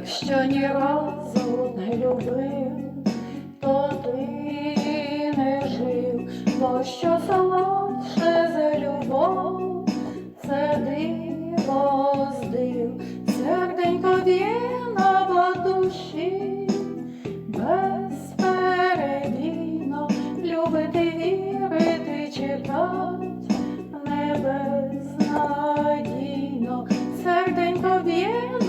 разу не любив, то ти не жив, бо що солодше за любов, це диво з див, серденько б'є на душі, безперебійно. Любити, вірити, чекать, не безнадійно, серденько б'є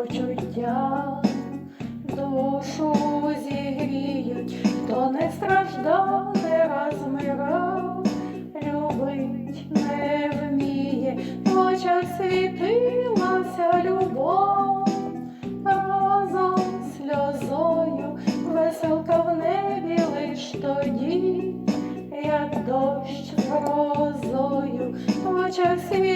почуття. Душу зігріють, хто не страждав, не розмирав, любить не вміє, в очах світилася любов, разом сльозою, веселка в небі лиш тоді, як дощ грозою, в очах світилася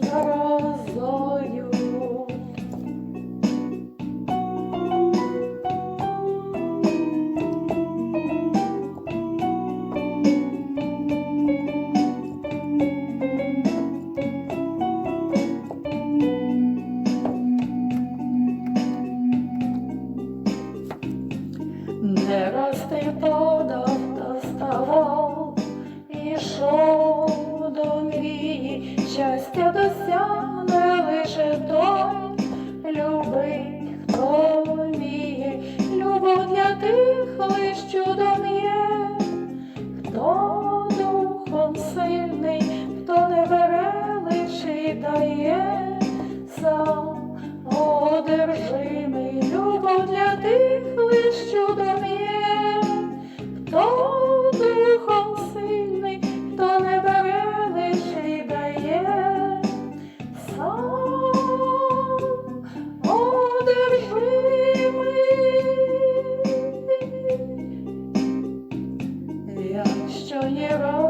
дощ одержимий, для тих лиш чудом є, хто духом сильний, хто не бере лише й дає сам одержимий. Якщо ні разу